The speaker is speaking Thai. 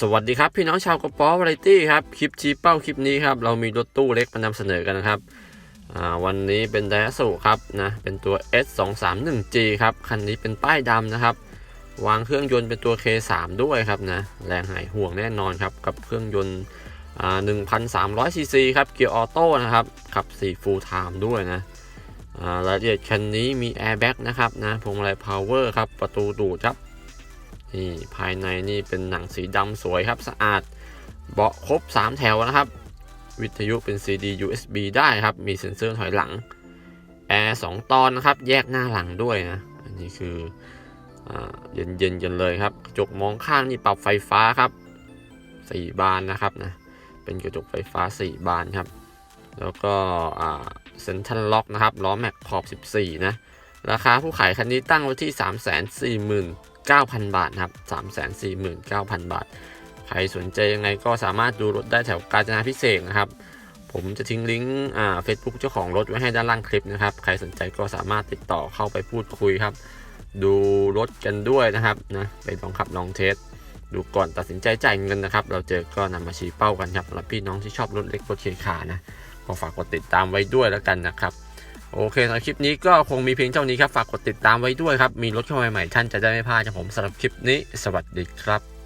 สวัสดีครับพี่น้องชาวกระป๋อวาไรตี้ครับคลิปชี้เป้าคลิปนี้ครับเรามีรถตู้เล็กมานำเสนอกันนะครับวันนี้เป็นไดสุครับนะเป็นตัว S 2 3 1 G ครับคันนี้เป็นป้ายดำนะครับ วางเครื่องยนต์เป็นตัว K3 ด้วยครับนะแรงหายห่วงแน่นอนครับกับเครื่องยนต์อ่า1,300ซีซีครับเกียร์ออโต้นะครับขับ4 full time ด้วยนะรายละเอียดคันนี้มีแอร์แบ็กนะครับนะพวงมาลัยพาวเวอร์ครับประตูดูดครับ นี่ภายในนี่เป็นหนังสีดำสวยครับสะอาด เบาะครบ 3 แถวนะครับ วิทยุเป็น CD USB ได้ครับ มีเซ็นเซอร์ถอยหลัง แอร์ 2 ตอนนะครับ แยกหน้าหลังด้วยนะ อันนี้คืออเย็นเย็นกันเลยครับ กระจกมองข้างนี่ปรับไฟฟ้าครับ 4 บานนะครับนะ เป็นกระจกไฟฟ้า 4 บานครับ แล้วก็เซ็นทรัลล็อกนะครับ ล้อแม็กขอบ 14 นะ ราคาผู้ขายคันนี้ตั้งไว้ที่ 3 4 0 0 0 0 9,000 บาทครับ 349,000 บาท ใครสนใจยังไงก็สามารถดูรถได้แถวกาญจนาพิเศษนะครับ ผมจะทิ้งลิงก์อ่าเฟซบุ๊กเจ้าของรถไว้ให้ด้านล่างคลิปนะครับ ใครสนใจก็สามารถติดต่อเข้าไปพูดคุยครับ ดูรถกันด้วยนะครับนะไปลองขับลองเทสดูก่อนตัดสินใจจ่ายเงินนะครับ เราเจอก็นำมาชี้เป้ากันครับสำหรับพี่น้องที่ชอบรถเล็กรถเคขานะก็ฝากกดติดตามไว้ด้วยแล้วกันนะครับ โอเคสำหรับคลิปนี้ก็คงมีเพียงเท่านี้ครับ ฝากกดติดตามไว้ด้วยครับ มีรถเข้ามาใหม่ๆท่านจะได้ไม่พลาดจากผมสำหรับคลิปนี้ สวัสดีครับ